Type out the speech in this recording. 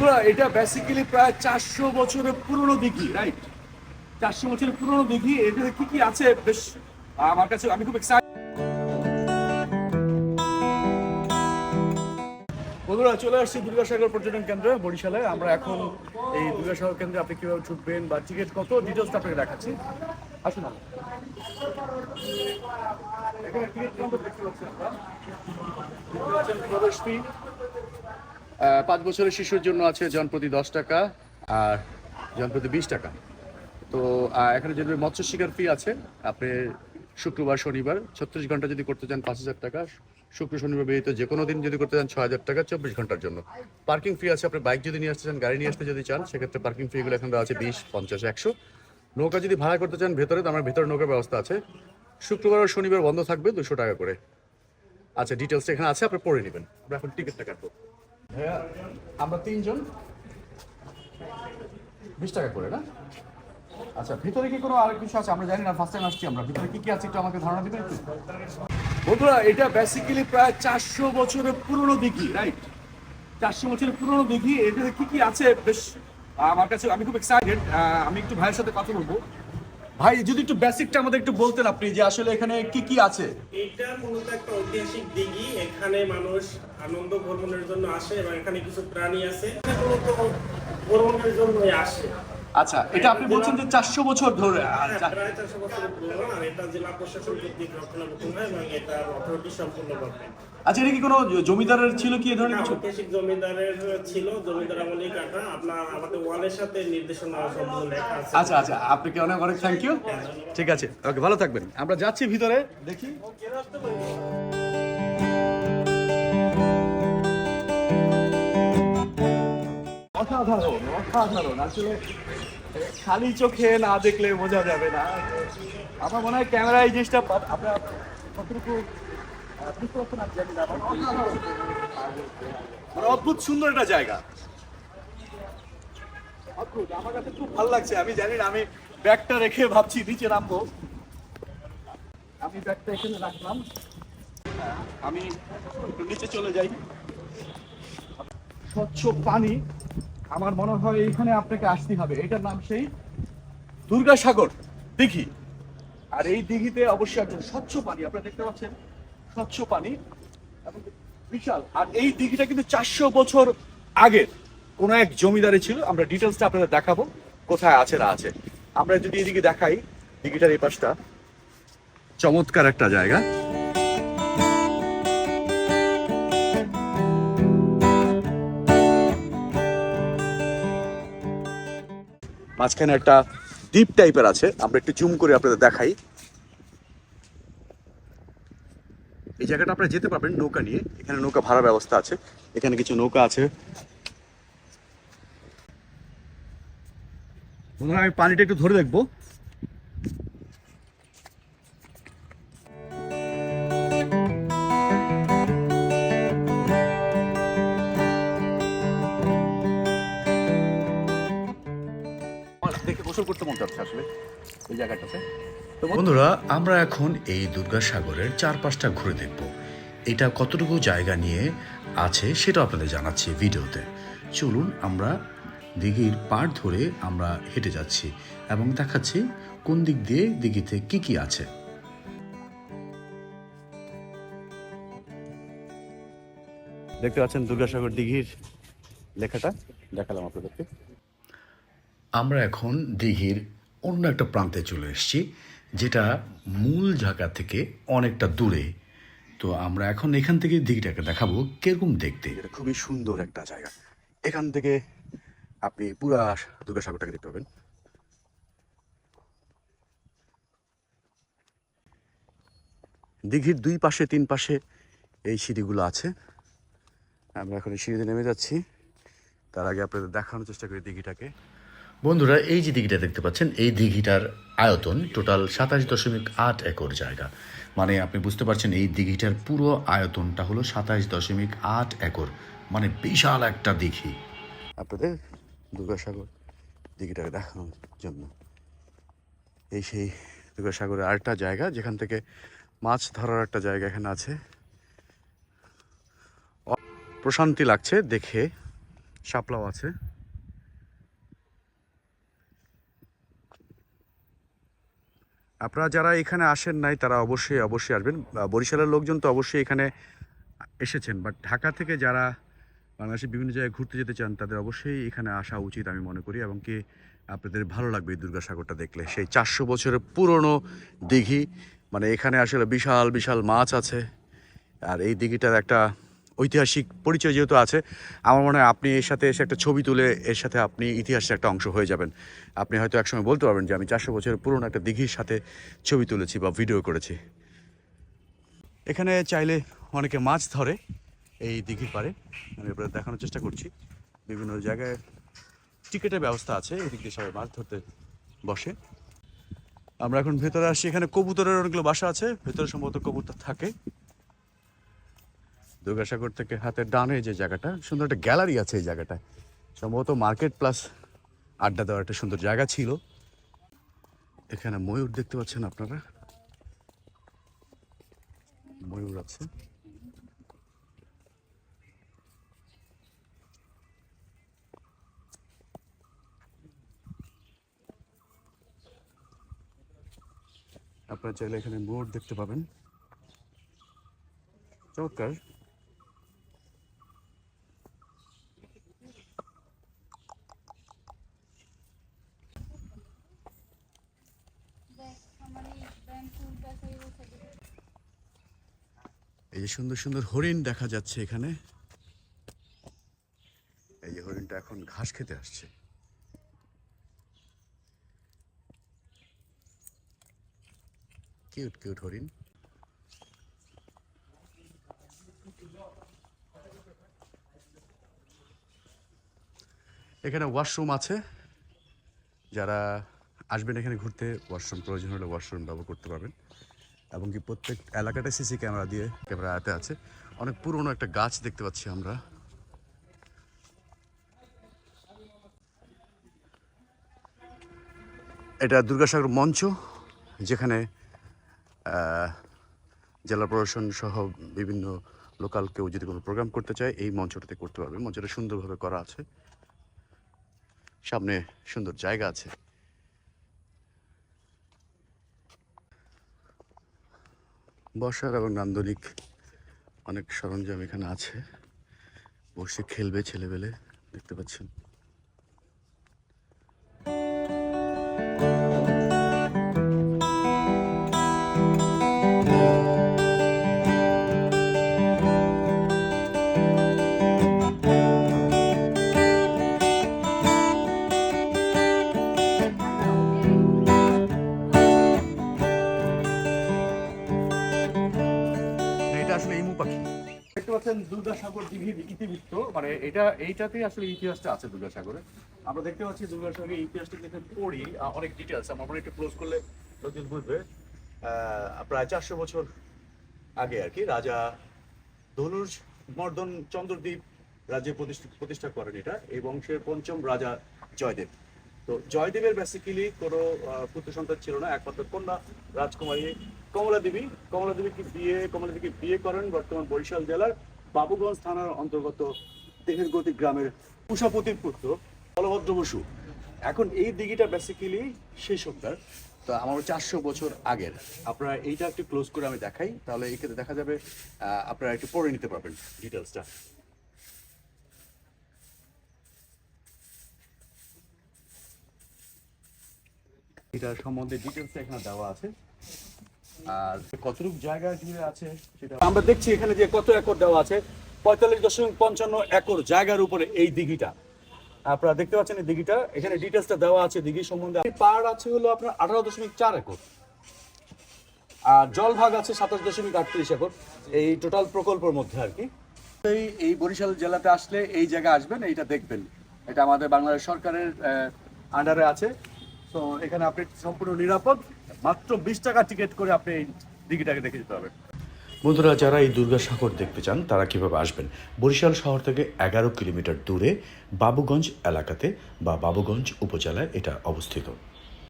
বন্ধুরা, এটা বেসিক্যালি প্রায় চারশো বছরের পুরনো দিঘি রাইট চারশো বছরের পুরনো দিঘি এটাতে কি কি আছে? বেশ, আমার কাছে, আমি খুব এক্সাইট বন্ধুরা, চলে আসছি দুর্গাসাগর পর্যটন কেন্দ্রে, বরিশালে। আমরা এখন এই দুর্গাসাগর কেন্দ্রে আপনি কীভাবে ছুটবেন বা টিকিট কত ডিটেলস আপনাকে দেখাচ্ছি। আসুন প্রবেশ fee। পাঁচ বছরের শিশুর জন্য আছে জনপ্রতি দশ টাকা আর জনপ্রতি বিশ টাকা। তো এখানে যদি মৎস্য শিকার ফি আছে, আপনি শুক্রবার, শনিবার, ছত্রিশ ঘণ্টা যদি করতে চান পাঁচ হাজার টাকা, শুক্র, শনিবার বেরিয়ে যে কোনো দিন যদি করতে চান ছয় হাজার টাকা, চব্বিশ ঘণ্টার জন্য। পার্কিং ফি আছে, আপনি বাইক যদি নিয়ে আসতে চান, গাড়ি নিয়ে আসতে যদি চান, সেক্ষেত্রে পার্কিং ফিগুলো এখন আছে বিশ, পঞ্চাশ, একশো। নৌকা যদি ভাড়া করতে চান, ভেতরে তো আমার ভেতরে নৌকার ব্যবস্থা আছে। শুক্রবার আর শনিবার বন্ধ থাকবে দুশো টাকা করে। আচ্ছা ডিটেলসটা এখানে আছে, আপনি পড়ে নেবেন। আমরা এখন টিকিটটা কাটবো। আমরা তিনজন। বিশ টাকা করে, না? আচ্ছা ভিতরে কি কোনো আর কিছু আছে? আমরা জানি না ফার্স্ট টাইম আসছি আমরা। ভিতরে কি কি আছে একটু আমাকে ধারণা দিবেন একটু? বন্ধুরা, এটা বেসিক্যালি প্রায় চারশো বছরের পুরনো দিঘি রাইট চারশো বছরের পুরনো দিঘি। এটাতে কি কি আছে? বেশ, আমার কাছে আমি খুব এক্সাইটেড আমি একটু ভাইয়ের সাথে কথা বলব। ভাই, যদি একটু বেসিকটা আমাদের একটু বলতেন আপনি যে আসলে এখানে কি কি আছে? এটা মূলত একটা ঐতিহাসিক দিঘি। এখানে মানুষ আনন্দ ভ্রমণের জন্য আসে এবং এখানে কিছু প্রাণী আছে। মূলত ভ্রমণের জন্যই আসে। আচ্ছা এটা আপনি বলছেন যে চারশো বছর ধরে। আচ্ছা প্রায় চারশো পুরনো এটা জেলা প্রশাসন কর্তৃক রক্ষণাবেক্ষণ হয় এবং এটা অথরিটি সম্পূর্ণ গভর্নমেন্ট আচ্ছা এটা কি কোনো জমিদারের ছিল কি এ ধরনের কিছু? ঐতিহাসিক জমিদারের ছিল জমিদার আমলেই কাটা। আপনার আমাদের ওয়ালের সাথে নির্দেশনা সম্পূর্ণ লেখা আছে। আচ্ছা আচ্ছা আপনাকে অনেক অনেক থ্যাংক ইউ ঠিক আছে ওকে ভালো থাকবেন। আমরা যাচ্ছি ভিতরে দেখি। অসাধারণ অসাধারণ। আসলে খালি চোখে না দেখলে বোঝা যাবে না। আমার মনে হয় ক্যামেরা এই জিনিসটা আপনার কতটুকু। মানে অদ্ভুত সুন্দর একটা জায়গা। অদ্ভুত আমার কাছে খুব ভালো লাগছে। আমি জানি না আমি ব্যাগটা রেখে ভাবছি নিচে নামবো। আমি ব্যাগটা এখানে রাখলাম। আমি একটু নিচে চলে যাই। স্বচ্ছ পানি। আমার মনে হয় এইখানে আপনাকে আসতে হবে। এটার নাম সেই দুর্গাসাগর দিঘি। আর এই দিঘিতে অবশ্যই একজন স্বচ্ছ পানি, আপনারা দেখতে পাচ্ছেন, স্বচ্ছ পানি এবং বিশাল। আর এই দিঘিটা কিন্তু চারশো বছর আগের কোনো এক জমিদারে ছিল। আমরা ডিটেলসটা আপনাদের দেখাবো, কোথায় আছে না আছে। আমরা যদি এদিকে দেখাই, দিঘিটার এই পাশটা। চমৎকার একটা জায়গা। মাঝখানে একটা দ্বীপ টাইপের আছে, আমরা একটু জুম করে আপনাদের দেখাই। এই জায়গাটা আপনারা যেতে পারবেন নৌকা নিয়ে, এখানে নৌকা ভাড়া ব্যবস্থা আছে, এখানে কিছু নৌকা আছে। আমি পানিটা একটু ধরে দেখব। গোসল করতে মন চাচ্ছে আসলে এই জায়গাটাতে। বন্ধুরা আমরা এখন এই দুর্গাসাগরের চারপাশটা ঘুরে দেখব। এটা কতটুকু জায়গা নিয়ে আছে সেটা আপনাদের জানাচ্ছি ভিডিওতে। চলুন আমরা দিঘির পাড় ধরে আমরা হেঁটে যাচ্ছি এবং দেখাচ্ছি কোন দিক দিয়ে দিঘিতে কি কি আছে। দেখতে পাচ্ছেন দুর্গাসাগর দিঘির লেখাটা দেখালাম আপনাদেরকে। আমরা এখন দিঘির অন্য একটা প্রান্তে চলে এসেছি, যেটা মূল জায়গা থেকে অনেকটা দূরে। তো আমরা এখন এখান থেকে দিঘিটাকে দেখাবো কীরকম দেখতে। খুবই সুন্দর একটা জায়গা। এখান থেকে আপনি পুরা দুর্গাসাগরটাকে দেখতে পাবেন। দিঘির দুই পাশে, তিন পাশে এই সিঁড়িগুলো আছে। আমরা এখন এই সিঁড়িতে নেমে যাচ্ছি। তার আগে আপনাদের দেখানোর চেষ্টা করি দিঘিটাকে। বন্ধুরা, এই যে দিঘিটা দেখতে পাচ্ছেন, এই দিঘিটার আয়তন টোটাল সাতাশ দশমিক আট একর জায়গা। মানে আপনি বুঝতে পারছেন, এই দিঘিটার পুরো আয়তনটা হলো সাতাশ দশমিক আট একর। মানে বিশাল একটা দিঘি। আপনাদের দুর্গাসাগর দিঘিটাকে দেখানোর জন্য। এই সেই দুর্গাসাগরের আরেকটা জায়গা, যেখান থেকে মাছ ধরার একটা জায়গা এখানে আছে। প্রশান্তি লাগছে, দেখে। শাপলাও আছে। আপনারা যারা এখানে আসেন নাই, তারা অবশ্যই অবশ্যই আসবেন। বরিশালের লোকজন তো অবশ্যই এখানে এসেছেন বাট ঢাকা থেকে যারা বাংলাদেশের বিভিন্ন জায়গায় ঘুরতে যেতে চান, তাদের অবশ্যই এখানে আসা উচিত আমি মনে করি, এবং কি আপনাদের ভালো লাগবে এই দুর্গাসাগরটা দেখলে। সেই চারশো বছরের পুরনো দিঘি মানে এখানে আসলে বিশাল বিশাল মাছ আছে, আর এই দিঘিটার একটা ঐতিহাসিক পরিচয় যেহেতু আছে, আমার মনে হয় আপনি এর সাথে এসে একটা ছবি তুলে এর সাথে আপনি ইতিহাসের একটা অংশ হয়ে যাবেন। আপনি হয়তো একসময় বলতে পারবেন যে আমি চারশো বছরের পুরনো একটা দিঘির সাথে ছবি তুলেছি বা ভিডিও করেছি। এখানে চাইলে অনেকে মাছ ধরে এই দিঘির পাড়ে। আমি আপনাদের দেখানোর চেষ্টা করছি। বিভিন্ন জায়গায় টিকিটের ব্যবস্থা আছে, এদিক দিয়ে সবাই মাছ ধরতে বসে। আমরা এখন ভেতরে আসছি এখানে কবুতরের অনেকগুলো বাসা আছে, ভেতরে সম্ভবত কবুতর থাকে। দুর্গাসাগর থেকে হাতের ডানে যে জায়গাটা, সুন্দর একটা গ্যালারি আছে এই জায়গাটায়। সম্ভবত মার্কেট প্লাস আড্ডা দেওয়ার একটা সুন্দর জায়গা ছিল। এখানে ময়ূর দেখতে পাচ্ছেন আপনারা? ময়ূর আছে। আপনারা চাইলে এখানে মোর দেখতে পাবেন। চমৎকার। এই যে সুন্দর সুন্দর হরিণ দেখা যাচ্ছে এখানে। এই যে হরিণটা এখন ঘাস খেতে আসছে। কিউট কিউট হরিণ। এখানে ওয়াশরুম আছে। যারা আসবেন এখানে ঘুরতে, ওয়াশরুম প্রয়োজন হলে ওয়াশরুম ব্যবহার করতে পারবেন। এবং কি প্রত্যেক এলাকাটা সিসি ক্যামেরা দিয়ে ক্যামেরা হাতে আছে। অনেক পুরনো একটা গাছ দেখতে পাচ্ছি আমরা। এটা দুর্গাসাগর মঞ্চ, যেখানে জেলা প্রশাসন সহ বিভিন্ন লোকাল কেউ যদি কোনো প্রোগ্রাম করতে চায়, এই মঞ্চটাতে করতে পারবে মঞ্চটা সুন্দরভাবে করা আছে। সামনে সুন্দর জায়গা আছে। বসার এবং নান্দনিক অনেক সরঞ্জাম এখানে আছে। বসে খেলবে ছেলেবেলে দেখতে পাচ্ছেন। দুর্গাসাগর দিঘির ইতিবৃত্ত মানে এটা, এইটাতেই আসলে ইতিহাসটা আছে দুর্গাসাগরে। আমরা দেখতে পাচ্ছি দুর্গাসাগরের ইতিহাসটা দেখে পড়ি অনেক ডিটেলস আমরা মনে একটু ক্লোজ করলে লোকজন বুঝবে। প্রায় চারশো বছর আগে আর কি, রাজা ধনুষ মর্দন চন্দ্রদ্বীপ রাজ্যে প্রতিষ্ঠা করেন এটা, এই বংশের পঞ্চম রাজা জয়দেব। তো জয়দেবের বেসিক্যালি কোনো পুত্র সন্তান ছিল না, একমাত্র কন্যা, রাজকুমারী কমলা দেবী কমলা দেবীকে বিয়ে কমলা দেবীকে বিয়ে করেন বর্তমান বরিশাল জেলার বাবুগঞ্জ থানার অন্তর্গত দেহেরগতি গ্রামের উষাপতির পুত্র বলভদ্র বসু। এখন এই দিঘিটা বেসিক্যালি সেই সপ্তাহ তো আমার চারশো বছর আগের। আপনারা এইটা একটু ক্লোজ করে আমি দেখাই, তাহলে এক্ষেত্রে দেখা যাবে আপনারা একটু পড়ে নিতে পারবেন ডিটেলসটা এটা সম্বন্ধে ডিটেলস এখানে দেওয়া আছে। আর কতটুকু জায়গা জুড়ে আছে সেটা আমরা দেখছি এখানে যে কত একর দেওয়া আছে, পঁয়তাল্লিশ দশমিক পঞ্চান্ন একর জায়গার উপরে এই দিঘিটা। আপনারা দেখতে পাচ্ছেন এই দিঘিটা, এখানে ডিটেলসটা দেওয়া আছে দিঘি সম্বন্ধে। পার আছে হলো আপনার আঠারো দশমিক চার একর। আর জল ভাগ আছে সাতাশ দশমিক আটত্রিশ একর, এই টোটাল প্রকল্পের মধ্যে আর কি। এই এই বরিশাল জেলাতে আসলে এই জায়গা আসবেন, এইটা দেখবেন। এটা আমাদের বাংলাদেশ সরকারের আন্ডারে আছে। তো এখানে আপনি সম্পূর্ণ নিরাপদ। মাত্র বিশ টাকা টিকিট করে আপনি এই দিঘিটাকে দেখে যেতে পারবেন। বন্ধুরা, যারা এই দুর্গাসাগর দেখতে চান, তারা কীভাবে আসবেন? বরিশাল শহর থেকে এগারো কিলোমিটার দূরে বাবুগঞ্জ এলাকাতে বা বাবুগঞ্জ উপজেলায় এটা অবস্থিত।